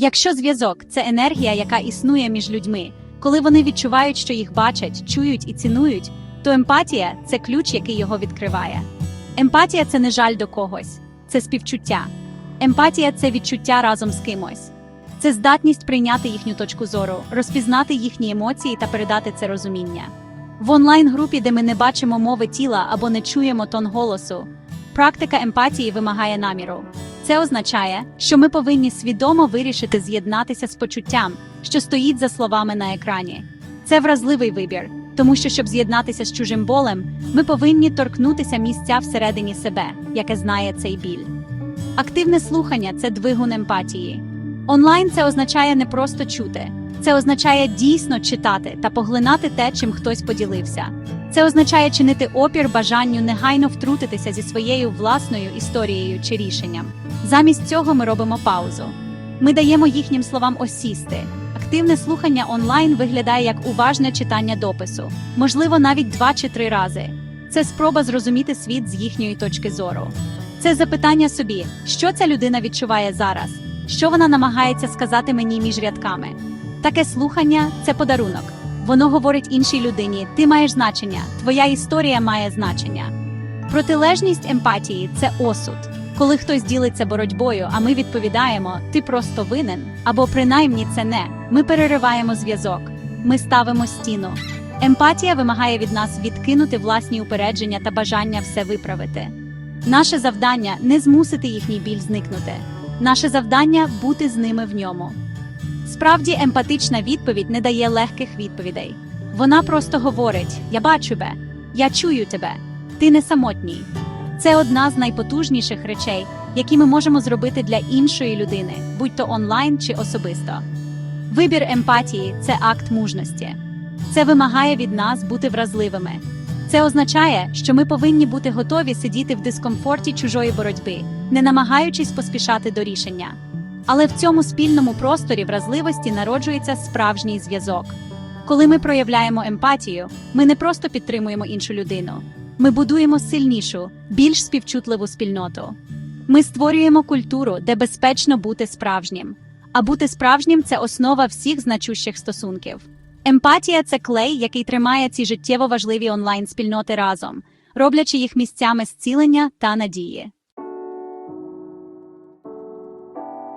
Якщо зв'язок це енергія, яка існує між людьми, коли вони відчувають, що їх бачать, чують і цінують, то емпатія це ключ, який його відкриває. Емпатія це не жаль до когось, це співчуття. Емпатія це відчуття разом з кимось. Це здатність прийняти їхню точку зору, розпізнати їхні емоції та передати це розуміння. В онлайн-групі, де ми не бачимо мови тіла або не чуємо тон голосу, практика емпатії вимагає наміру. Це означає, що ми повинні свідомо вирішити з'єднатися з почуттям, що стоїть за словами на екрані. Це вразливий вибір, тому що, щоб з'єднатися з чужим болем, ми повинні торкнутися місця всередині себе, яке знає цей біль. Активне слухання це двигун емпатії. Онлайн це означає не просто чути, це означає дійсно читати та поглинати те, чим хтось поділився. Це означає чинити опір бажанню негайно втрутитися зі своєю власною історією чи рішенням. Замість цього ми робимо паузу. Ми даємо їхнім словам осісти. Активне слухання онлайн виглядає як уважне читання допису, можливо, навіть два чи три рази. Це спроба зрозуміти світ з їхньої точки зору. Це запитання собі, що ця людина відчуває зараз, що вона намагається сказати мені між рядками. Таке слухання це подарунок. Воно говорить іншій людині: ти маєш значення, твоя історія має значення. Протилежність емпатії це осуд. Коли хтось ділиться боротьбою, а ми відповідаємо ти просто винен, або принаймні це не. Ми перериваємо зв'язок, ми ставимо стіну. Емпатія вимагає від нас відкинути власні упередження та бажання все виправити. Наше завдання не змусити їхній біль зникнути. Наше завдання бути з ними в ньому. Справді, емпатична відповідь не дає легких відповідей. Вона просто говорить: Я бачу тебе, я чую тебе, ти не самотній. Це одна з найпотужніших речей, які ми можемо зробити для іншої людини, будь то онлайн чи особисто. Вибір емпатії це акт мужності. Це вимагає від нас бути вразливими. Це означає, що ми повинні бути готові сидіти в дискомфорті чужої боротьби, не намагаючись поспішати до рішення. Але в цьому спільному просторі вразливості народжується справжній зв'язок. Коли ми проявляємо емпатію, ми не просто підтримуємо іншу людину, ми будуємо сильнішу, більш співчутливу спільноту. Ми створюємо культуру, де безпечно бути справжнім. А бути справжнім це основа всіх значущих стосунків. Емпатія це клей, який тримає ці життєво важливі онлайн-спільноти разом, роблячи їх місцями зцілення та надії.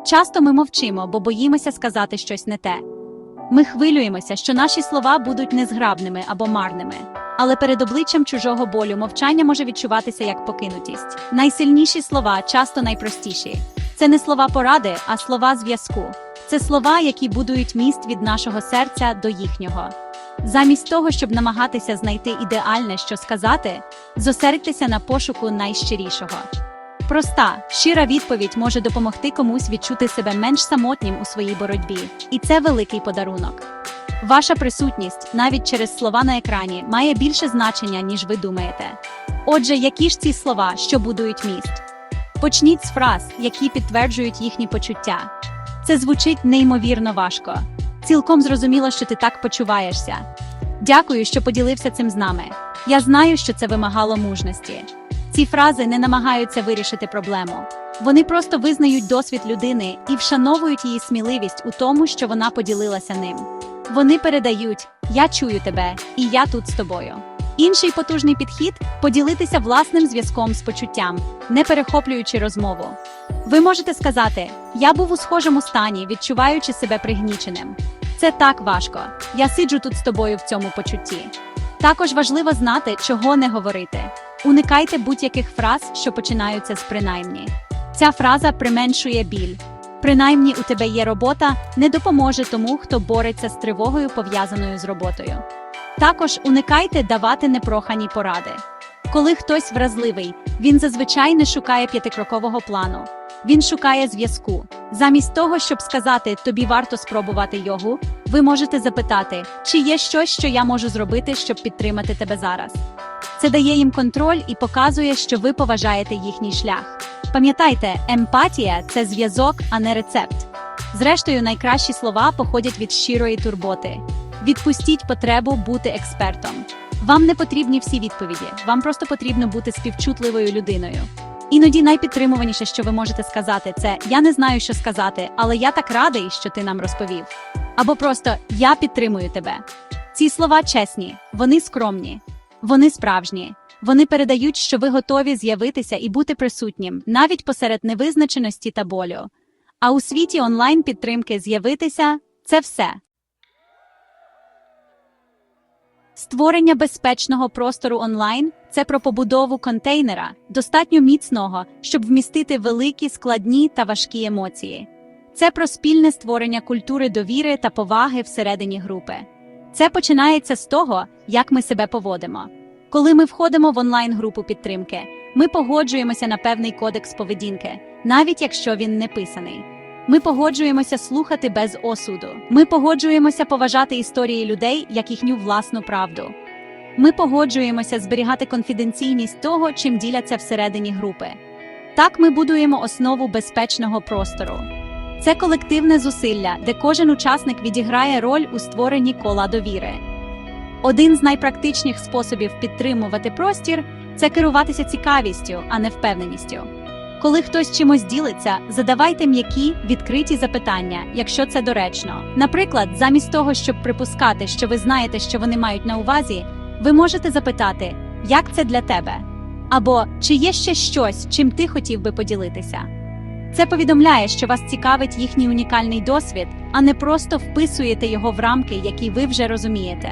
Часто ми мовчимо, бо боїмося сказати щось не те. Ми хвилюємося, що наші слова будуть незграбними або марними. Але перед обличчям чужого болю мовчання може відчуватися як покинутість. Найсильніші слова часто найпростіші. Це не слова поради, а слова зв'язку. Це слова, які будують міст від нашого серця до їхнього. Замість того, щоб намагатися знайти ідеальне, що сказати, зосередьтеся на пошуку найщирішого. Проста, щира відповідь може допомогти комусь відчути себе менш самотнім у своїй боротьбі, і це великий подарунок. Ваша присутність, навіть через слова на екрані, має більше значення, ніж ви думаєте. Отже, які ж ці слова, що будують міст? Почніть з фраз, які підтверджують їхні почуття. Це звучить неймовірно важко. Цілком зрозуміло, що ти так почуваєшся. Дякую, що поділився цим з нами. Я знаю, що це вимагало мужності. Ці фрази не намагаються вирішити проблему. Вони просто визнають досвід людини і вшановують її сміливість у тому, що вона поділилася ним. Вони передають Я чую тебе, і я тут з тобою. Інший потужний підхід поділитися власним зв'язком з почуттям, не перехоплюючи розмову. Ви можете сказати: Я був у схожому стані, відчуваючи себе пригніченим. Це так важко. Я сиджу тут з тобою в цьому почутті. Також важливо знати, чого не говорити. Уникайте будь-яких фраз, що починаються з принаймні. Ця фраза применшує біль. Принаймні у тебе є робота, не допоможе тому, хто бореться з тривогою, пов'язаною з роботою. Також уникайте давати непрохані поради. Коли хтось вразливий, він зазвичай не шукає п'ятикрокового плану. Він шукає зв'язку. Замість того, щоб сказати тобі варто спробувати йогу, ви можете запитати, чи є щось, що я можу зробити, щоб підтримати тебе зараз. Це дає їм контроль і показує, що ви поважаєте їхній шлях. Пам'ятайте, емпатія це зв'язок, а не рецепт. Зрештою, найкращі слова походять від щирої турботи. Відпустіть потребу бути експертом. Вам не потрібні всі відповіді, вам просто потрібно бути співчутливою людиною. Іноді найпідтримуваніше, що ви можете сказати, це я не знаю, що сказати, але я так радий, що ти нам розповів. Або просто я підтримую тебе. Ці слова чесні, вони скромні, вони справжні. Вони передають, що ви готові з'явитися і бути присутнім, навіть посеред невизначеності та болю. А у світі онлайн підтримки з'явитися це все. Створення безпечного простору онлайн це про побудову контейнера, достатньо міцного, щоб вмістити великі, складні та важкі емоції. Це про спільне створення культури довіри та поваги всередині групи. Це починається з того, як ми себе поводимо. Коли ми входимо в онлайн-групу підтримки, ми погоджуємося на певний кодекс поведінки, навіть якщо він не писаний. Ми погоджуємося слухати без осуду. Ми погоджуємося поважати історії людей як їхню власну правду. Ми погоджуємося зберігати конфіденційність того, чим діляться всередині групи. Так ми будуємо основу безпечного простору. Це колективне зусилля, де кожен учасник відіграє роль у створенні кола довіри. Один з найпрактичніших способів підтримувати простір це керуватися цікавістю, а не впевненістю. Коли хтось чимось ділиться, задавайте м'які, відкриті запитання, якщо це доречно. Наприклад, замість того, щоб припускати, що ви знаєте, що вони мають на увазі, ви можете запитати, як це для тебе? Або чи є ще щось, чим ти хотів би поділитися? Це повідомляє, що вас цікавить їхній унікальний досвід, а не просто вписуєте його в рамки, які ви вже розумієте.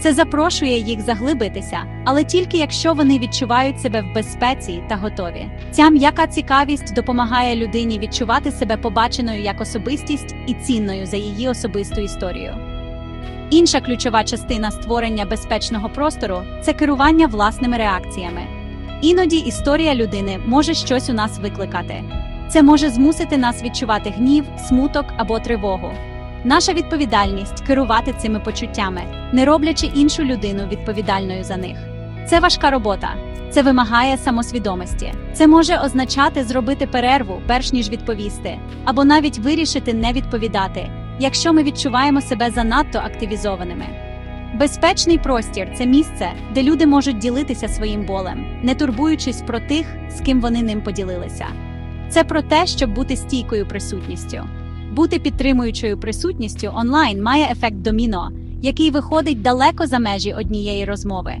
Це запрошує їх заглибитися, але тільки якщо вони відчувають себе в безпеці та готові. Ця м'яка цікавість допомагає людині відчувати себе побаченою як особистість і цінною за її особисту історію. Інша ключова частина створення безпечного простору це керування власними реакціями. Іноді історія людини може щось у нас викликати. Це може змусити нас відчувати гнів, смуток або тривогу. Наша відповідальність керувати цими почуттями, не роблячи іншу людину відповідальною за них. Це важка робота, це вимагає самосвідомості. Це може означати зробити перерву, перш ніж відповісти, або навіть вирішити не відповідати, якщо ми відчуваємо себе занадто активізованими. Безпечний простір це місце, де люди можуть ділитися своїм болем, не турбуючись про тих, з ким вони ним поділилися. Це про те, щоб бути стійкою присутністю. Бути підтримуючою присутністю онлайн має ефект доміно, який виходить далеко за межі однієї розмови.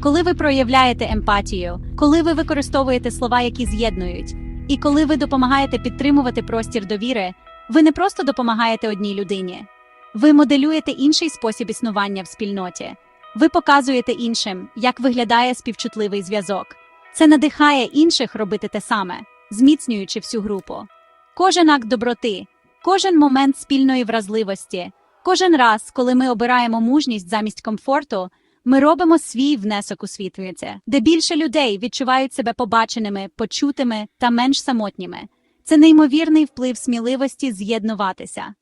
Коли ви проявляєте емпатію, коли ви використовуєте слова, які з'єднують, і коли ви допомагаєте підтримувати простір довіри, ви не просто допомагаєте одній людині, ви моделюєте інший спосіб існування в спільноті. Ви показуєте іншим, як виглядає співчутливий зв'язок. Це надихає інших робити те саме, зміцнюючи всю групу. Кожен акт доброти. Кожен момент спільної вразливості, кожен раз, коли ми обираємо мужність замість комфорту, ми робимо свій внесок у світлице, де більше людей відчувають себе побаченими, почутими та менш самотніми. Це неймовірний вплив сміливості з'єднуватися.